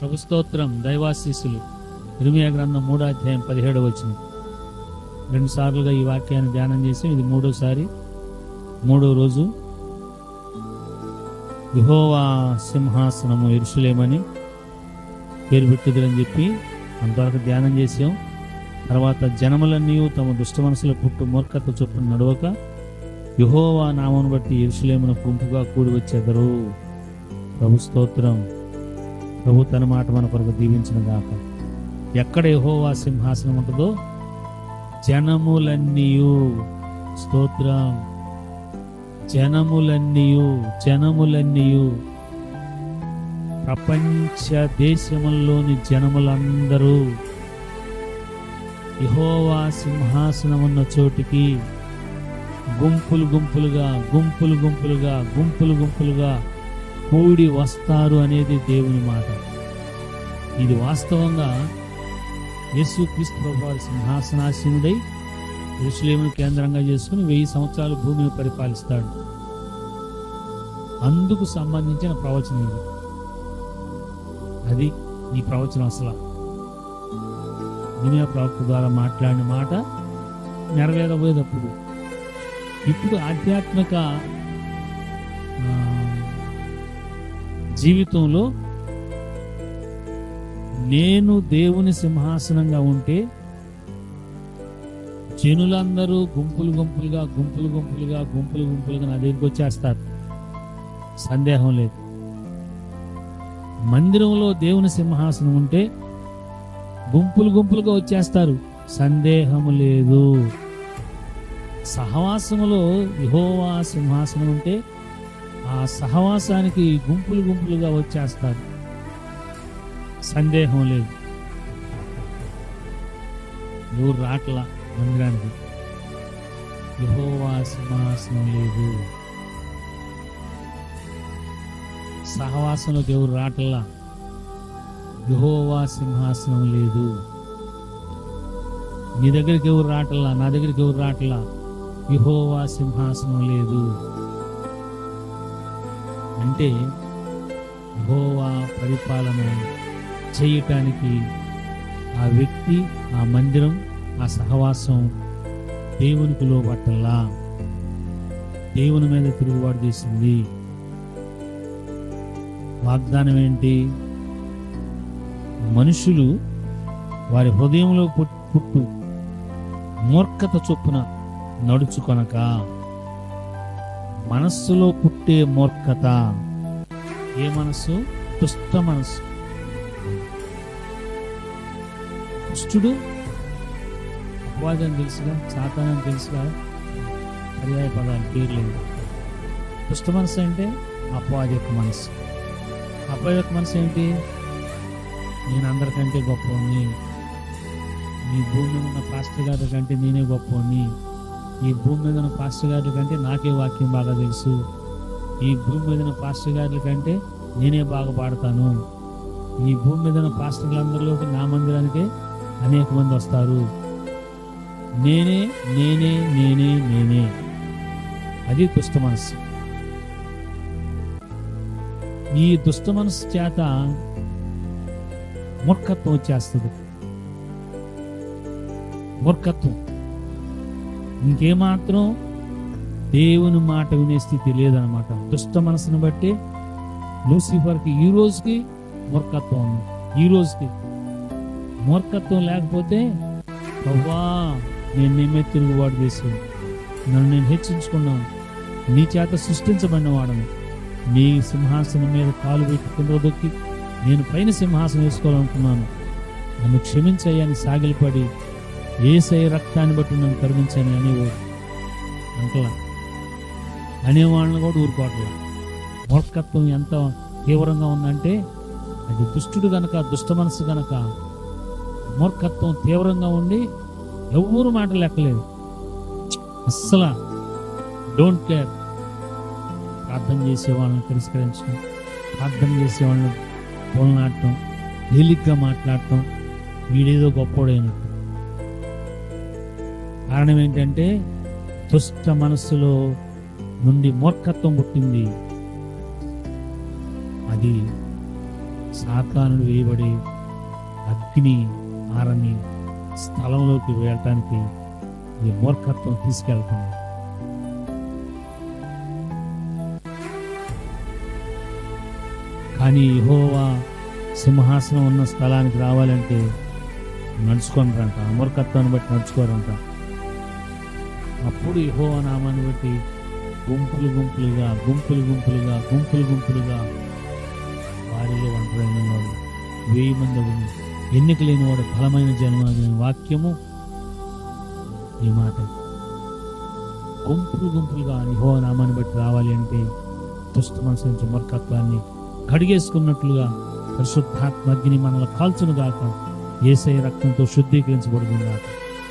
ప్రభు స్తోత్రం దైవాశీస్సులు. ఇరుమియా గ్రంథం మూడో అధ్యాయం పదిహేడు వచ్చిన రెండు సార్లుగా ఈ వాక్యాన్ని ధ్యానం చేసి ఇది మూడోసారి మూడో రోజు. యహోవా సింహాసనము ఇరుసులేమని పేరు పెట్టుదని చెప్పి అంతవరకు ధ్యానం చేసాం తర్వాత జనములన్నీ తమ దుష్ట మనసుల పుట్టు మూర్ఖత చొప్పున నడవక యుహోవా నామను బట్టి ఇరుసులేమున గుంపుగా కూడి వచ్చేదరు. ప్రభు స్తోత్రం ప్రభు తన మాట మన కొరకు దీవించిన గాక. ఎక్కడ యహోవా సింహాసనం ఉంటుందో జనములన్నీయు. స్తోత్రం. జనములన్నీయు జనములన్నీయు. ప్రపంచ దేశముల్లోని జనములందరూ యహోవా సింహాసనం ఉన్న చోటికి గుంపులు గుంపులుగా గుంపులు గుంపులుగా గుంపులు గుంపులుగా కూడి వస్తారు అనేది దేవుని మాట. ఇది వాస్తవంగా యేసుక్రీస్తు ప్రభువారి సింహాసనాశీనుడై ఋషులేమును కేంద్రంగా చేసుకుని వెయ్యి సంవత్సరాలు భూమిని పరిపాలిస్తాడు. అందుకు సంబంధించిన ప్రవచనం ఇది. అది ఈ ప్రవచనం అసలు. వినయ ప్రవక్త ద్వారా మాట్లాడిన మాట నెరవేరబోయేటప్పుడు. ఇప్పుడు ఆధ్యాత్మిక జీవితంలో నేను దేవుని సింహాసనంగా ఉంటే జనులందరూ గుంపులు గుంపులుగా గుంపులు గుంపులుగా గుంపులు గుంపులుగా నా దగ్గరికి వచ్చేస్తారు. సందేహం లేదు. మందిరంలో దేవుని సింహాసనం ఉంటే గుంపులు గుంపులుగా వచ్చేస్తారు. సందేహం లేదు. సహవాసములో విహోవా సింహాసనం ఉంటే ఆ సహవాసానికి గుంపులు గుంపులుగా వచ్చేస్తారు సందేహం లేదు. ఎవరు రాట్లా మందిరానికి. యెహోవా సింహాసనం లేదు. సహవాసంలోకి ఎవరు రాటల్లా యెహోవా సింహాసనం లేదు. నీ దగ్గరికి ఎవరు రాటల్లా నా దగ్గరికి ఎవరు రాటల్లా యెహోవా సింహాసనం లేదు. అంటే గోవా పరిపాలన చేయటానికి ఆ వ్యక్తి ఆ మందిరం ఆ సహవాసం దేవునికి లోబట్టల్లా దేవుని మీద తిరుగుబాటు చేసింది. వాగ్దానం ఏంటి? మనుషులు వారి హృదయంలో పుట్టు మూర్ఖత చొప్పున నడుచుకొనక మనస్సులో పుట్టే మూర్ఖత. ఏ మనస్సు? దుష్ట మనస్సు. దుష్టుడు? అపవాదం తెలుసుగా సాతానం తెలుసుగా? పర్యాయ పదాలు పేర్లేదు దుష్ట మనసు అంటే అపవాద యొక్క మనసు అపవాద యొక్క మనసు ఏంటి? నేను అందరికంటే గొప్పని నీ భూమి ఉన్న పాస్టర్ గారి కంటే నేనే గొప్పని ఈ భూమి మీద ఉన్న పాస్టర్ గారి కంటే నాకే వాక్యం బాగా తెలుసు. ఈ భూమి మీద ఉన్న పాస్టర్ గారి కంటే నేనే బాగా పాడతాను. ఈ భూమి మీద ఉన్న పాస్టర్లందరిలోకి నా మందిరానికే అనేక మంది వస్తారు. నేనే నేనే నేనే నేనే. అది దుష్ట మనస్సు. ఈ దుష్ట మనస్సు చేత మూర్ఖత్వం వచ్చేస్తుంది. మూర్ఖత్వం. ఇంకేమాత్రం దేవుని మాట వినే స్థితి లేదనమాట దుష్ట మనసును బట్టి లూసిఫర్కి ఈ రోజుకి మూర్ఖత్వం ఉంది. ఈ రోజుకి మూర్ఖత్వం లేకపోతే అవ్వా నేను నేమే తిరుగుబాటు చేశాను. నన్ను నేను హెచ్చించుకున్నాను. నీ చేత సృష్టించబడిన వాడను నీ సింహాసనం మీద కాలు పెట్టి కింద దొక్కి నేను పైన సింహాసనం వేసుకోవాలనుకున్నాను. నన్ను క్షమించయ్యాని సాగిలపడి ఏసై రక్తాన్ని బట్టి నన్ను కరుణించని అనేవాడు అంటలా అనేవాళ్ళని కూడా ఊరుకోవట్లా మూర్ఖత్వం ఎంత తీవ్రంగా ఉందంటే అది దుష్టుడు గనక దుష్ట మనసు గనక మూర్ఖత్వం తీవ్రంగా ఉండి ఎవరు మాట లెక్కలేదు. అస్సలు డోంట్ కేర్. ప్రార్థన చేసే వాళ్ళని తిరస్కరించడం ప్రార్థన చేసే వాళ్ళని పోలనాడటం తేలిగ్గా మాట్లాడటం వీడేదో గొప్పోడైనట్టు. కారణం ఏంటంటే దుష్ట మనస్సులో నుండి మూర్ఖత్వం పుట్టింది. అది సాతానుడు వేయబడి అగ్ని ఆరని స్థలంలోకి వెళ్ళటానికి ఈ మూర్ఖత్వం తీసుకెళ్తుంది. కానీ ఇహోవా సింహాసనం ఉన్న స్థలానికి రావాలంటే నడుచుకోనరంట మూర్ఖత్వాన్ని బట్టి నడుచుకోరంట. అప్పుడు యెహోవా నామాన్ని బట్టి గుంపులు గుంపులుగా గుంపులు గుంపులుగా గుంపులు గుంపులుగా వారిలో ఒంటరైన వాడు వెయ్యి మంది అగును. ఎన్నిక లేని వాడు బలమైన జన్మ వాక్యము ఈ మాట. గుంపులు గుంపులుగా యెహోవా నామాన్ని బట్టి రావాలి అంటే దుష్ట మనసు నుంచి మూర్ఖత్వాన్ని కడిగేసుకున్నట్లుగా పరిశుద్ధాత్మగ్ని మనల్ని కాల్చును గాక. ఏసై రక్తంతో శుద్ధీకరించబడుతుంది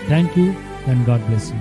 thank you and God bless you